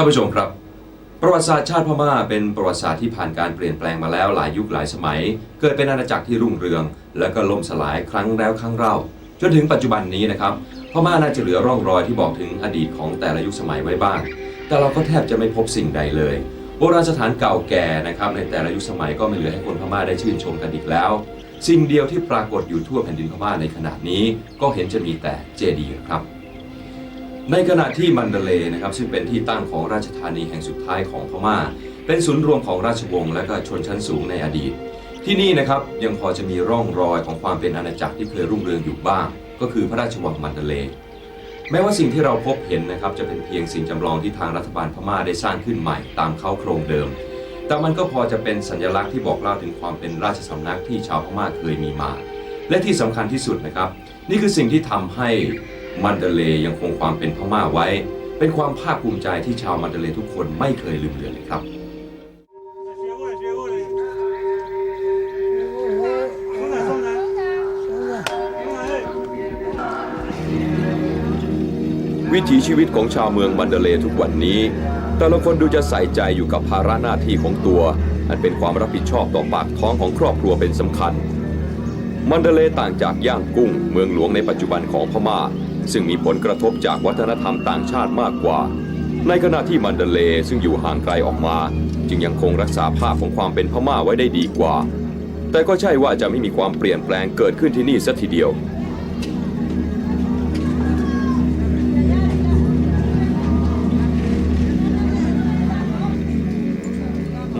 ท่านผู้ชมครับ ประวัติศาสตร์ชาติพม่าเป็นประวัติศาสตร์ที่ผ่านการเปลี่ยนแปลงมาแล้วหลายยุคหลายสมัย เกิดเป็นอาณาจักรที่รุ่งเรือง แล้วก็ล่มสลายครั้งแล้วครั้งเล่าจนถึงปัจจุบันนี้นะครับพม่าน่าจะเหลือร่องรอยที่บอกถึงอดีตของแต่ละยุคสมัยไว้บ้าง แต่เราก็แทบจะไม่พบสิ่งใดเลย โบราณสถานเก่าแก่นะครับในแต่ละยุคสมัยก็ไม่เหลือให้คนพม่าได้ชื่นชมกันอีกแล้ว สิ่งเดียวที่ปรากฏอยู่ทั่วแผ่นดินพม่าในขณะนี้ ก็เห็นจะมีแต่เจดีย์ครับ ในขณะที่มันเดเลนะครับซึ่งเป็นที่ตั้งของราชธานีแห่งสุดท้ายของพม่า เป็นศูนย์รวมของราชวงศ์และก็ชนชั้นสูงในอดีต ที่นี่นะครับยังพอจะมีร่องรอยของความเป็นอาณาจักรที่เคยรุ่งเรืองอยู่บ้าง ก็คือพระราชวังมันเดเล แม้ว่าสิ่งที่เราพบเห็นนะครับจะเป็นเพียงสิ่งจำลองที่ทางรัฐบาลพม่าได้สร้างขึ้นใหม่ตามเขาโครงเดิม แต่มันก็พอจะเป็นสัญลักษณ์ที่บอกเล่าถึงความเป็นราชสำนักที่ชาวพม่าเคยมีมา และที่สำคัญที่สุดนะครับ นี่คือสิ่งที่ทำให้ มันเดเลยังคงความเป็นพม่าไว้ เป็นความภาคภูมิใจที่ชาวมันเดเลทุกคนไม่เคยลืมเลือนเลยครับวิถีชีวิตของชาวเมืองมันเดเลทุกวันนี้ แต่ละคนดูจะใส่ใจอยู่กับภาระหน้าที่ของตัว อันเป็นความรับผิดชอบต่อปากท้องของครอบครัวเป็นสำคัญ มันเดเลต่างจากย่างกุ้ง เมืองหลวงในปัจจุบันของพมา่า ซึ่งมีผลกระทบจากวัฒนธรรมต่างชาติมากกว่า ในขณะที่มันเดเลซึ่งอยู่ห่างไกลออกมา จึงยังคงรักษาภาพของความเป็นพม่าไว้ได้ดีกว่า แต่ก็ใช่ว่าจะไม่มีความเปลี่ยนแปลงเกิดขึ้นที่นี่สัทีเดียว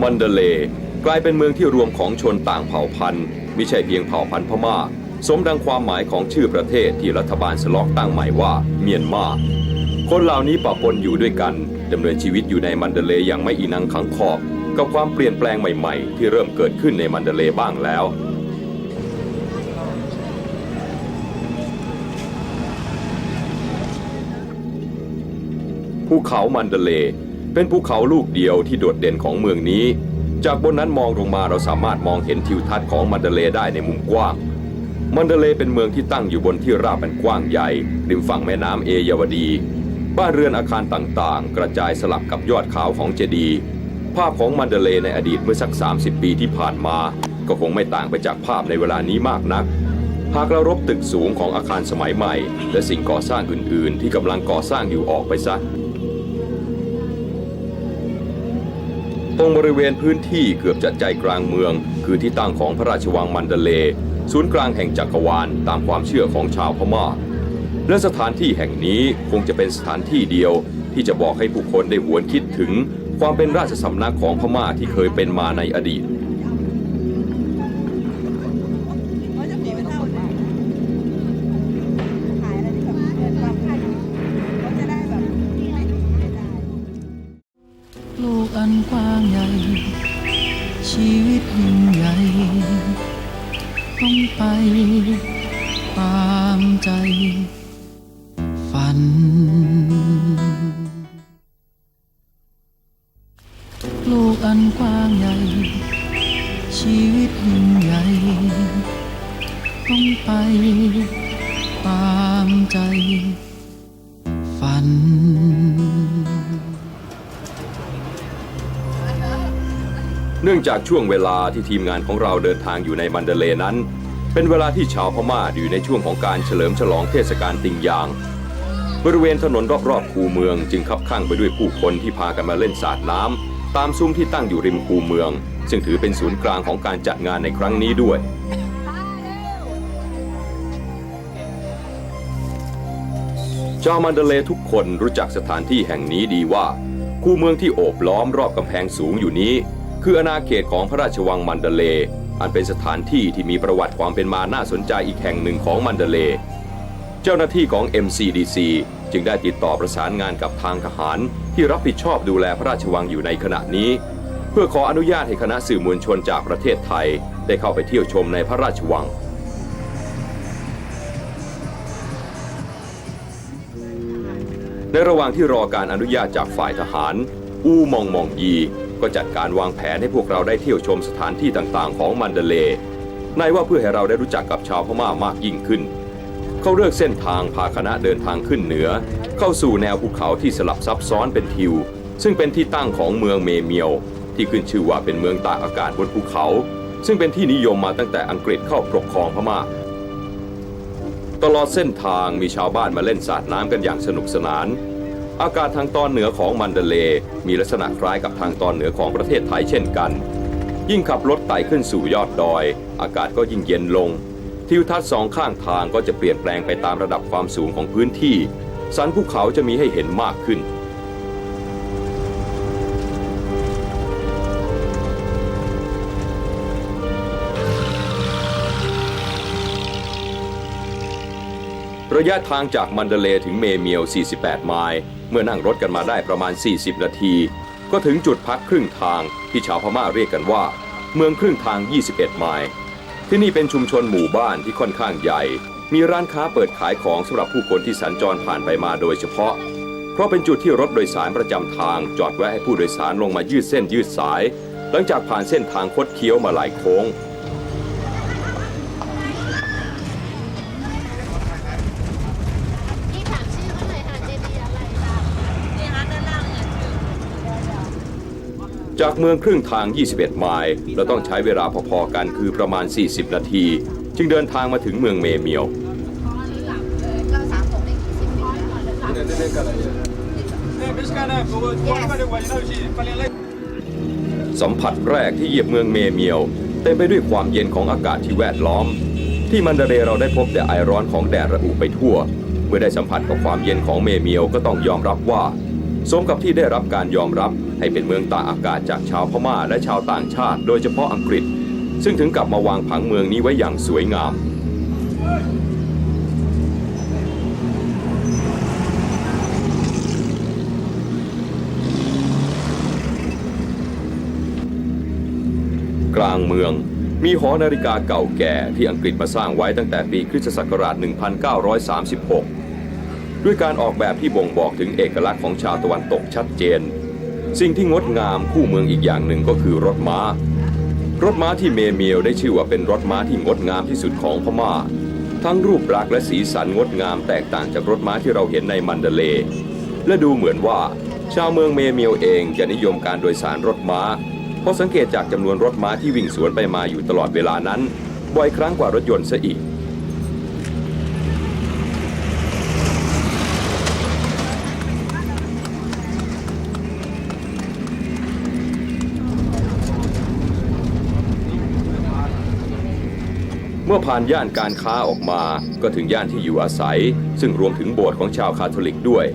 มันเดเลกลายเป็นเมืองที่รวมของชนต่างเผ่าพันธุ์ไม่ใช่เพียงเผ่าพันธุ์พม่า สมดังความหมายของชื่อประเทศที่รัฐบาลสลอกตั้งใหม่ว่าเมียนมา คนเหล่านี้ปะปนอยู่ด้วยกันดำเนินชีวิตอยู่ในมันเดเลอย่างไม่อีนังขังขอบกับความเปลี่ยนแปลงใหม่ๆ ที่เริ่มเกิดขึ้นในมันเดเลบ้างแล้วภูเขามันเดเล เป็นภูเขาลูกเดียวที่โดดเด่นของเมืองนี้ จากบนนั้นมองลงมาเราสามารถมองเห็นทิวทัศน์ของมันเดเลได้ในมุมกว้าง มันเดเลเป็นเมืองที่ตั้งอยู่บนที่ราบอันกว้างใหญ่ ริมฝั่งแม่น้ำเอเยาวดี บ้านเรือนอาคารต่างๆ กระจายสลับกับยอดเขาของเจดีย์ภาพของมันเดเลในอดีตเมื่อสัก 30 ปีที่ผ่านมา ก็คงไม่ต่างไปจากภาพในเวลานี้มากนัก หากเรารบตึกสูงของอาคารสมัยใหม่ และสิ่งก่อสร้างอื่น ๆ ที่กำลังก่อสร้างอยู่ออกไปซะตรงบริเวณพื้นที่เกือบจะใจกลางเมือง คือที่ตั้งของพระราชวังมันเดเล ศูนย์กลางแห่งจักรวาลตามความเชื่อของชาวพม่า และสถานที่แห่งนี้คงจะเป็นสถานที่เดียวที่จะบอกให้ผู้คนได้หวนคิดถึงความเป็นราชสำนักของพม่าที่เคยเป็นมาในอดีตเขาจะหนีไปเท่าไหร่ขายอะไรที่แบบเกินความคาดคิดเขาจะได้แบบไม่ไม่ได้โลกอันกว้างใหญ่ ชีวิตยิ่งใหญ่ ไปตามใจ ฝัน โลกอันกว้างใหญ่ ชีวิตยิ่งใหญ่ ต้องไปตามใจ ฝันเนื่องจากช่วงเวลาที่ทีมงานของเราเดินทางอยู่ในมันเดเลย์นั้น เป็นเวลาที่ชาวพม่าอยู่ในช่วงของการเฉลิมฉลองเทศกาลติงยาง บริเวณถนนรอบๆคูเมืองจึงคับข้างไปด้วยผู้คนที่พากันมาเล่นสาดน้ำตามซุ้มที่ตั้งอยู่ริมคูเมือง ซึ่งถือเป็นศูนย์กลางของการจัดงานในครั้งนี้ด้วยชาวมันเดเลทุกคนรู้จักสถานที่แห่งนี้ดีว่า คูเมืองที่โอบล้อมรอบกำแพงสูงอยู่นี้ คืออาณาเขตของพระราชวังมันเดเล อันเป็นสถานที่ที่มีประวัติความเป็นมาน่าสนใจอีกแห่งหนึ่งของมันเดเล เจ้าหน้าที่ของ MCDC จึงได้ติดต่อประสานงานกับทางทหาร ที่รับผิดชอบดูแลพระราชวังอยู่ในขณะนี้ เพื่อขออนุญาตให้คณะสื่อมวลชนจากประเทศไทย ได้เข้าไปเที่ยวชมในพระราชวัง ในระหว่างที่รอการอนุญาตจากฝ่ายทหาร อูมองมองยี ก็จัดการวางแผนให้พวกเราได้เที่ยวชมสถานที่ต่างๆ ของมันเดเลย์ในว่าเพื่อให้เราได้รู้จักกับชาวพม่ามากยิ่งขึ้น เขาเลือกเส้นทางพาคณะเดินทางขึ้นเหนือ เข้าสู่แนวภูเขาที่สลับซับซ้อนเป็นทิว ซึ่งเป็นที่ตั้งของเมืองเมเมียว ที่ขึ้นชื่อว่าเป็นเมืองตากอากาศบนภูเขา ซึ่งเป็นที่นิยมมาตั้งแต่อังกฤษเข้าปกครองพม่าตลอดเส้นทางมีชาวบ้านมาเล่นสาดน้ำกันอย่างสนุกสนาน อากาศทางตอนเหนือของมันเดเล มีลักษณะคล้ายกับทางตอนเหนือของประเทศไทยเช่นกัน ยิ่งขับรถไต่ขึ้นสู่ยอดดอย อากาศก็ยิ่งเย็นลง ทิวทัศน์สองข้างทางก็จะเปลี่ยนแปลงไปตามระดับความสูงของพื้นที่ สันภูเขาจะมีให้เห็นมากขึ้น ระยะทางจากมันเดเลถึงเมเมียว 48 ไมล์ เมื่อนั่งรถกันมาได้ประมาณ 40 นาที ก็ถึงจุดพักครึ่งทางที่ชาวพม่าเรียกกันว่า เมืองครึ่งทาง 21 ไมล์ ที่นี่เป็นชุมชนหมู่บ้านที่ค่อนข้างใหญ่ มีร้านค้าเปิดขายของสำหรับผู้คนที่สัญจรผ่านไปมาโดยเฉพาะ เพราะเป็นจุดที่รถโดยสารประจำทาง จอดแวะให้ผู้โดยสารลงมายืดเส้นยืดสาย หลังจากผ่านเส้นทางคดเคี้ยวมาหลายโค้ง พี่ถามชื่อเขาหน่อยค่ะเจดีอะไรคะ นี่ฮะด้านล่างเนี่ยคือ จากเมืองครึ่งทาง 21 ไมล์เราต้องใช้เวลาพอๆกันคือประมาณ 40 นาที จึงเดินทางมาถึงเมืองเมเมียว สัมผัสแรกที่เหยียบเมืองเมเมียว เต็มไปด้วยความเย็นของอากาศที่แวดล้อม ที่มันดาเรเราได้พบแต่ไอร้อนของแดดระอุไปทั่ว เมื่อได้สัมผัสกับความเย็นของเมเมียวก็ต้องยอมรับว่า สมกับที่ได้รับการยอมรับให้เป็นเมืองตากอากาศจากชาวพม่าและชาวต่างชาติ โดยเฉพาะอังกฤษ ซึ่งถึงกับมาวางผังเมืองนี้ไว้อย่างสวยงามกลางเมือง มีหอนาฬิกาเก่าแก่ที่อังกฤษมาสร้างไว้ตั้งแต่ปีคริสตศักราช 1936 ด้วยการออกแบบที่บ่งบอกถึงเอกลักษณ์ของชาวตะวันตกชัดเจน สิ่งที่งดงามคู่เมืองอีกอย่างหนึ่งก็คือรถม้า รถม้าที่เมเมียวได้ชื่อว่าเป็นรถม้าที่งดงามที่สุดของพม่า ทั้งรูปลักษณ์และสีสันงดงามแตกต่างจากรถม้าที่เราเห็นในมันเดเลยและดูเหมือนว่า ชาวเมืองเมเมียวเองจะนิยมการโดยสารรถม้า เพราะสังเกตจากจำนวนรถม้าที่วิ่งสวนไปมาอยู่ตลอดเวลานั้นบ่อยครั้งกว่ารถยนต์ซะอีก มื่อผ่านย่านการค้าออกมาก็ถึงย่านที่อยู่อาศัย ซึ่งรวมถึงโบสถ์ของชาวคาทอลิกด้วย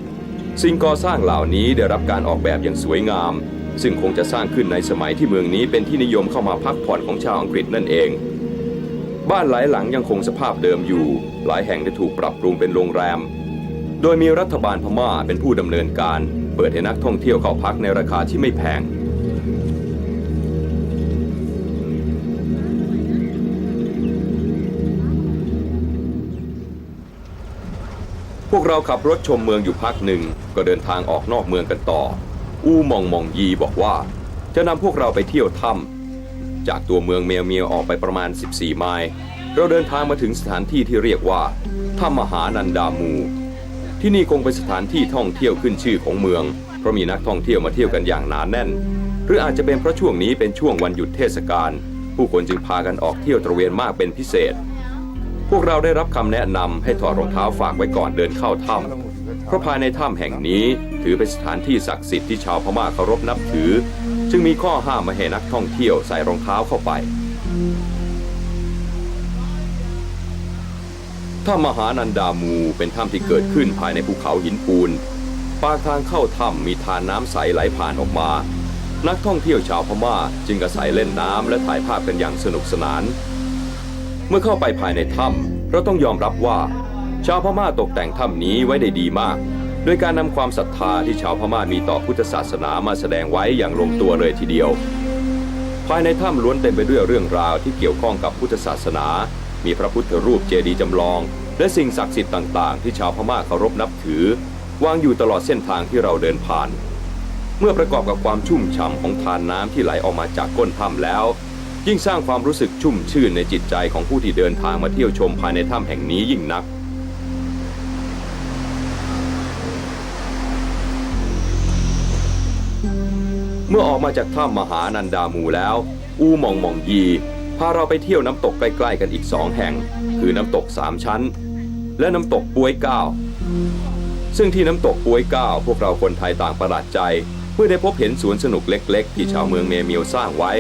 สิ่งก่อสร้างเหล่านี้ได้รับการออกแบบอย่างสวยงาม ซึ่งคงจะสร้างขึ้นในสมัยที่เมืองนี้เป็นที่นิยมเข้ามาพักผ่อนของชาวอังกฤษนั่นเอง บ้านหลายหลังยังคงสภาพเดิมอยู่ หลายแห่งได้ถูกปรับปรุงเป็นโรงแรม โดยมีรัฐบาลพม่าเป็นผู้ดำเนินการ เปิดให้นักท่องเที่ยวเข้าพักในราคาที่ไม่แพง วกเราขับรถชมเมืองอยู่พักหนึ่งก็เดินทางออกนอกเมืองกันต่อ อูมองมองยีบอกว่า จะนำพวกเราไปเที่ยวถ้ำจากตัวเมืองเมียวเมียวออกไปประมาณ 14 ไมล์เราเดินทางมาถึงสถานที่ที่เรียกว่าถ้ำมหานันดามู ที่นี่คงเป็นสถานที่ท่องเที่ยวขึ้นชื่อของเมือง เพราะมีนักท่องเที่ยวมาเที่ยวกันอย่างหนานแน่น หรืออาจจะเป็นเพราะช่วงนี้เป็นช่วงวันหยุดเทศกาลผู้คนจึงพากันออกเที่ยวตระเวนมากเป็นพิเศษ พวกเราได้รับคำแนะนำให้ถอดรองเท้าฝากไว้ก่อนเดินเข้าถ้ำเพราะภายในถ้ำแห่งนี้ถือเป็นสถานที่ศักดิ์สิทธิ์ที่ชาวพม่าเคารพนับถือ จึงมีข้อห้ามไม่ให้นักท่องเที่ยวใส่รองเท้าเข้าไป ถ้ำมหานันดามูเป็นถ้ำที่เกิดขึ้นภายในภูเขาหินปูน ปากทางเข้าถ้ำมีทานน้ำใสไหลผ่านออกมา นักท่องเที่ยวชาวพม่าจึงอาศัยเล่นน้ำและถ่ายภาพกันอย่างสนุกสนาน เมื่อเข้าไปภายในถ้ำเราต้องยอมรับว่า ชาวพม่าตกแต่งถ้ำนี้ไว้ได้ดีมาก โดยการนำความศรัทธาที่ชาวพม่ามีต่อพุทธศาสนามาแสดงไว้อย่างลงตัวเลยทีเดียว ภายในถ้ำล้วนเต็มไปด้วยเรื่องราวที่เกี่ยวข้องกับพุทธศาสนา มีพระพุทธรูปเจดีย์จำลอง และสิ่งศักดิ์สิทธิ์ต่าง ๆ ที่ชาวพม่าเคารพนับถือ วางอยู่ตลอดเส้นทางที่เราเดินผ่าน เมื่อประกอบกับความชุ่มฉ่ำของทานน้ำที่ไหลออกมาจากก้นถ้ำแล้ว ยิ่งสร้างความรู้สึกชุ่มชื่นในจิตใจของผู้ที่เดินทางมาเที่ยวชมภายในถ้ำแห่งนี้ยิ่งนัก เมื่อออกมาจากถ้ำมหานันดามูแล้ว อูมองหมองยีพาเราไปเที่ยวน้ำตกใกล้ ๆ กันอีกสองแห่ง คือน้ำตกสามชั้น และน้ำตกปวยเก้าซึ่งที่น้ำตกปวยเก้าพวกเราคนไทยต่างประหลาดใจ เมื่อได้พบเห็นสวนสนุกเล็ก ๆ ที่ชาวเมืองเมเมียวสร้างไว้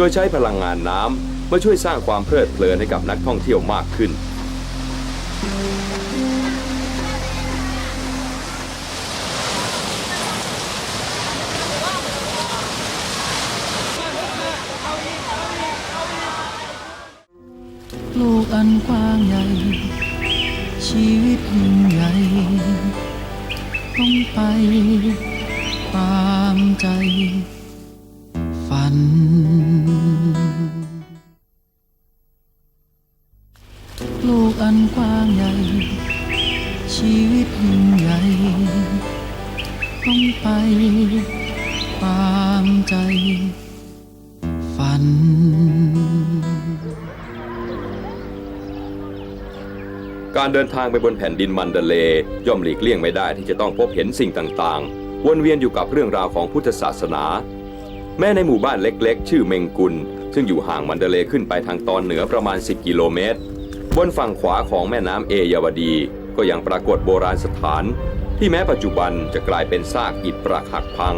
โดยใช้พลังงานน้ำมาช่วยสร้างความเพลิดเพลินให้กับนักท่องเที่ยวมากขึ้น โลกอันกว้างใหญ่ ชีวิตยิ่งใหญ่ ต้องไปตามใจ ฝัน โลกอันกว้างใหญ่ ชีวิตยิ่งใหญ่ ต้องไปตามใจ ฝันการเดินทางไปบนแผ่นดินมันเดเลย่อมหลีกเลี่ยงไม่ได้ที่จะต้องพบเห็นสิ่งต่างๆ วนเวียนอยู่กับเรื่องราวของพุทธศาสนา แม้ในหมู่บ้านเล็กๆ ชื่อเมงกุล ซึ่งอยู่ห่างมันเดเลขึ้นไปทางตอนเหนือประมาณ 10 กิโลเมตร บนฝั่งขวาของแม่น้ำเอยาวดีก็ยังปรากฏโบราณสถาน ที่แม้ปัจจุบันจะกลายเป็นซากอิฐปรักหักพัง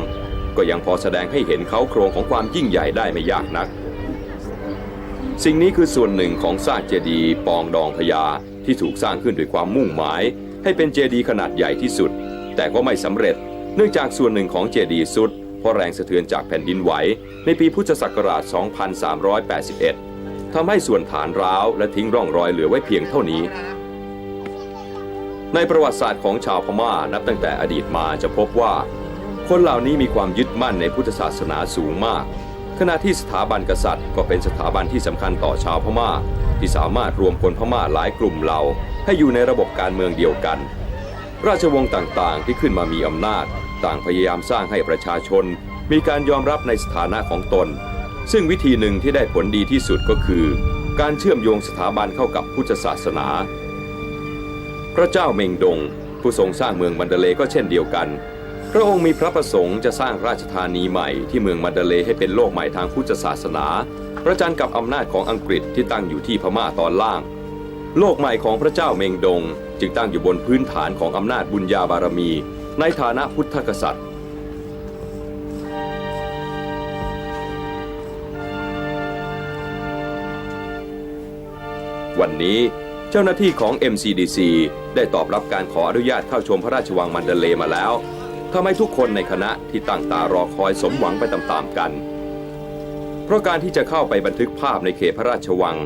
ก็ยังพอแสดงให้เห็นเขาโครงของความยิ่งใหญ่ได้ไม่ยากนัก สิ่งนี้คือส่วนหนึ่งของซากเจดีย์ปองดองพญาที่ถูกสร้างขึ้นด้วยความมุ่งหมาย ให้เป็นเจดีย์ขนาดใหญ่ที่สุด แต่ก็ไม่สำเร็จ เนื่องจากส่วนหนึ่งของเจดีย์สุดเพราะแรงสะเทือนจากแผ่นดินไหวในปีพุทธศักราช 2381 ทำให้ส่วนฐานร้าวและทิ้งร่องรอยเหลือไว้เพียงเท่านี้ ในประวัติศาสตร์ของชาวพม่านับตั้งแต่อดีตมาจะพบว่า คนเหล่านี้มีความยึดมั่นในพุทธศาสนาสูงมาก ขณะที่สถาบันกษัตริย์ ก็เป็นสถาบันที่สำคัญต่อชาวพม่า ที่สามารถรวมคนพม่าหลายกลุ่มเหล่า ให้อยู่ในระบบการเมืองเดียวกัน ราชวงศ์ต่างๆ ที่ขึ้นมามีอำนาจ ต่างพยายามสร้างให้ประชาชน มีการยอมรับในสถานะของตน ซึ่งวิธีหนึ่งที่ได้ผลดีที่สุดก็คือ การเชื่อมโยงสถาบันเข้ากับพุทธศาสนา พระเจ้าเมงดง ผู้ทรงสร้างเมืองมันเดเลก็เช่นเดียวกัน พระองค์มีพระประสงค์จะสร้างราชธานีใหม่ที่เมืองมันเดเลให้เป็นโลกใหม่ทางพุทธศาสนา ประจันกับอำนาจของอังกฤษที่ตั้งอยู่ที่พม่าตอนล่าง โลกใหม่ของพระเจ้าเมงดง จึงตั้งอยู่บนพื้นฐานของอำนาจบุญญาบารมี ในฐานะพุทธกษัตริย์ วันนี้ เจ้าหน้าที่ของ MCDC ได้ตอบรับการขออนุญาตเข้าชมพระราชวังมันเดเลมาแล้วทำให้ทุกคนในคณะที่ตั้งตารอคอยสมหวังไปตามๆกัน เพราะการที่จะเข้าไปบันทึกภาพในเขตพระราชวัง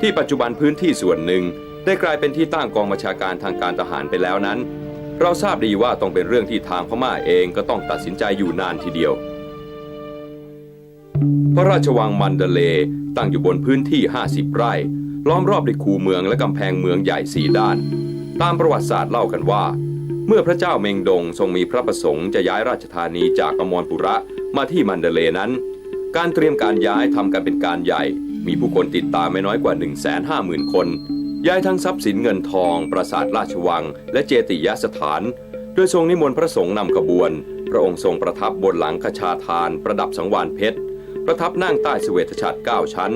ที่ปัจจุบันพื้นที่ส่วนหนึ่ง ได้กลายเป็นที่ตั้งกองบัญชาการทางการทหารไปแล้วนั้น เราทราบดีว่าต้องเป็นเรื่องที่ทางพม่าเองก็ต้องตัดสินใจอยู่นานทีเดียว พระราชวังมันเดเลตั้งอยู่บนพื้นที่ 50 ไร่ ล้อมรอบด้วยคูเมืองและกำแพงเมืองใหญ่สี่ด้าน ตามประวัติศาสตร์เล่ากันว่า เมื่อพระเจ้าเมงดงทรงมีพระประสงค์จะย้ายราชธานีจากอมรปุระมาที่มันเดเลนั้น การเตรียมการย้ายทำกันเป็นการใหญ่ มีผู้คนติดตามไม่น้อยกว่า 150,000 คน ย้ายทั้งทรัพย์สินเงินทอง ปราสาทราชวัง และเจติยสถาน โดยทรงนิมนต์พระสงฆ์นำขบวน พระองค์ทรงประทับบนหลังคชาทาน ประดับสังวานเพชร ประทับนั่งใต้เสวตฉัตร9ชั้น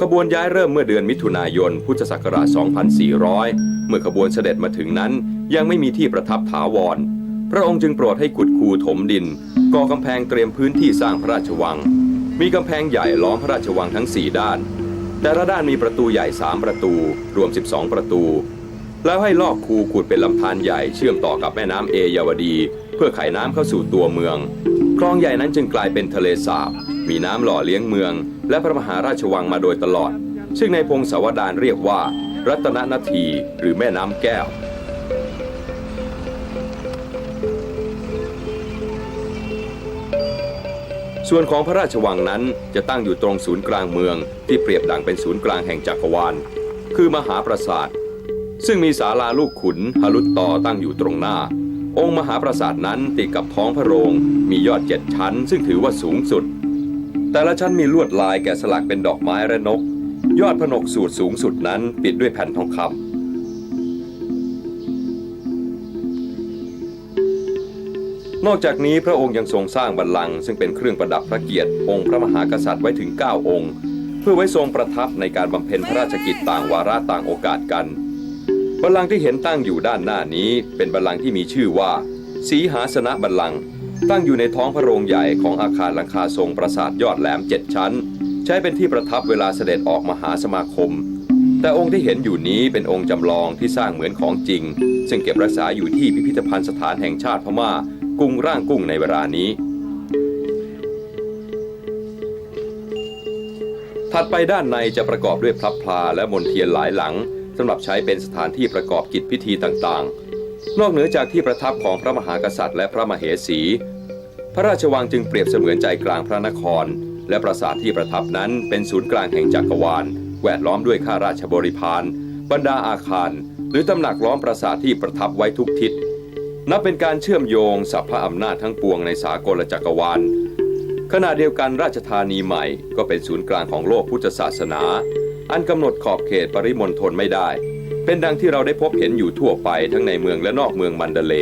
ขบวนย้ายเริ่มเมื่อเดือนมิถุนายน พุทธศักราช 2400 เมื่อขบวนเสด็จมาถึงนั้น ยังไม่มีที่ประทับถาวร พระองค์จึงโปรดให้ขุดคูถมดิน ก่อกำแพงเตรียมพื้นที่สร้างพระราชวัง มีกำแพงใหญ่ล้อมพระราชวังทั้ง 4 ด้าน แต่ละด้านมีประตูใหญ่ 3 ประตู รวม 12 ประตู แล้วให้ลอกคูขุดเป็นลำธารใหญ่เชื่อมต่อกับแม่น้ำเอยาวดี เพื่อไขน้ำเข้าสู่ตัวเมือง คลองใหญ่นั้นจึงกลายเป็นทะเลสาบ มีน้ำหล่อเลี้ยงเมือง และพระมหาราชวังมาโดยตลอด ซึ่งในพงศาวดารเรียกว่า รัตนนาทีหรือแม่น้ำแก้วส่วนของพระราชวังนั้นจะตั้งอยู่ตรงศูนย์กลางเมือง ที่เปรียบดังเป็นศูนย์กลางแห่งจักรวาล คือมหาปราสาท ซึ่งมีศาลาลูกขุนฮารุตตอตั้งอยู่ตรงหน้า องค์มหาปราสาทนั้นติดกับท้องพระโรงมียอดเจ็ดชั้น ซึ่งถือว่าสูงสุด แต่ละชั้นมีลวดลายแกะสลักเป็นดอกไม้และนก ยอดพนกสูตรสูงสุดนั้นปิดด้วยแผ่นทองคำนอกจากนี้พระองค์ยังทรงสร้างบัลลังก์ซึ่งเป็นเครื่องประดับพระเกียรติองค์พระมหากษัตริย์ไว้ถึง 9 องค์ เพื่อไว้ทรงประทับในการบำเพ็ญพระราชกิจต่างวาระต่างโอกาสกัน บัลลังก์ที่เห็นตั้งอยู่ด้านหน้านี้ เป็นบัลลังก์ที่มีชื่อว่า สีหาสนะบัลลังก์ตั้งอยู่ในท้องพระโรงใหญ่ของอาคารหลังคาทรงปราสาทยอดแหลมเจ็ดชั้น ใช้เป็นที่ประทับเวลาเสด็จออกมหาสมาคม แต่องค์ที่เห็นอยู่นี้เป็นองค์จำลองที่สร้างเหมือนของจริง ซึ่งเก็บรักษาอยู่ที่พิพิธภัณฑ์สถานแห่งชาติพม่า กรุงร่างกุ้งในเวลานี้ ถัดไปด้านในจะประกอบด้วยพลับพลาและมนเทียนหลายหลัง สำหรับใช้เป็นสถานที่ประกอบกิจพิธีต่างๆ นอกเหนือจากที่ประทับของพระมหากษัตริย์และพระมเหสี พระราชวังจึงเปรียบเสมือนใจกลางพระนคร และปราสาทที่ประทับนั้นเป็นศูนย์กลางแห่งจักรวาล แวดล้อมด้วยข้าราชบริพารบรรดาอาคาร หรือตำหนักล้อมปราสาทที่ประทับไว้ทุกทิศ นับเป็นการเชื่อมโยงสัพพะอำนาจทั้งปวงในสากลจักรวาลขณะเดียวกันราชธานีใหม่ก็เป็นศูนย์กลางของโลกพุทธศาสนา อันกำหนดขอบเขตปริมณฑลไม่ได้ เป็นดังที่เราได้พบเห็นอยู่ทั่วไปทั้งในเมืองและนอกเมืองมันเดเล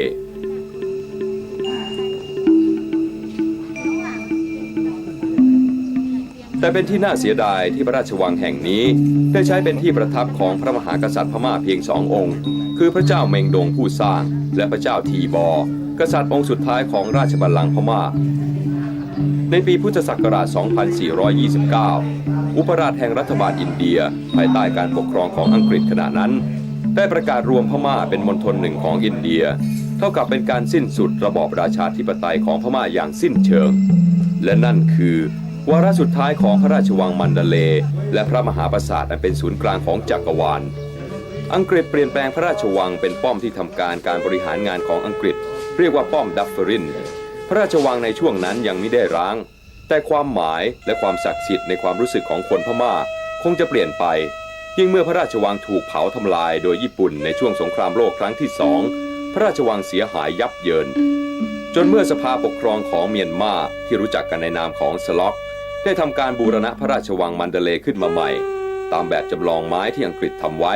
แต่เป็นที่น่าเสียดายที่พระราชวังแห่งนี้ ได้ใช้เป็นที่ประทับของพระมหากษัตริย์พม่าเพียงสององค์ คือพระเจ้าเมงดงผู้สร้าง และพระเจ้าทีบอ กษัตริย์องค์สุดท้ายของราชบัลลังก์พม่าในปีพุทธศักราช 2429 อุปราชแห่งรัฐบาลอินเดีย ภายใต้การปกครองของอังกฤษขณะนั้น ได้ประกาศรวมพม่าเป็นมณฑลหนึ่งของอินเดีย เท่ากับเป็นการสิ้นสุดระบอบราชาธิปไตยของพม่าอย่างสิ้นเชิง และนั่นคือวาระสุดท้ายของพระราชวังมันเดเล และพระมหาปราสาทอันเป็นศูนย์กลางของจักรวาล อังกฤษเปลี่ยนแปลงพระราชวังเป็นป้อมที่ทำการการบริหารงานของอังกฤษ เรียกว่าป้อมดัฟเฟอริน พระราชวังในช่วงนั้นยังไม่ได้ร้าง แต่ความหมายและความศักดิ์สิทธิ์ในความรู้สึกของคนพม่า คงจะเปลี่ยนไป ยิ่งเมื่อพระราชวังถูกเผาทำลายโดยญี่ปุ่นในช่วงสงครามโลกครั้งที่สองพระราชวังเสียหายยับเยิน จนเมื่อสภาปกครองของเมียนมาที่รู้จักกันในนามของสล็อก ได้ทำการบูรณะพระราชวังมันเดเลขึ้นมาใหม่ ตามแบบจำลองไม้ที่อังกฤษทำไว้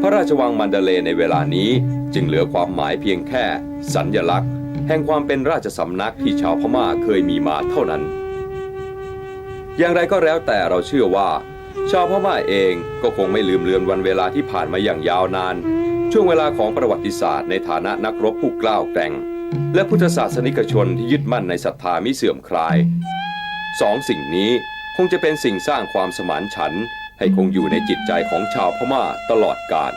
พระราชวังมันเดเลในเวลานี้จึงเหลือความหมายเพียงแค่ สัญญลักษณ์ แห่งความเป็นราชสำนักที่ชาวพม่าเคยมีมาเท่านั้น อย่างไรก็แล้วแต่เราเชื่อว่า ชาวพม่าเองก็คงไม่ลืมเลือนวันเวลาที่ผ่านมาอย่างยาวนาน ช่วงเวลาของประวัติศาสตร์ในฐานะนักรบผู้กล้าวแกร่ง และพุทธศาสนิกชนที่ยึดมั่นในศรัทธามิเสื่อมคลายสองสิ่งนี้คงจะเป็นสิ่งสร้างความสมานฉันท์ให้คงอยู่ในจิตใจของชาวพม่าตลอดกาล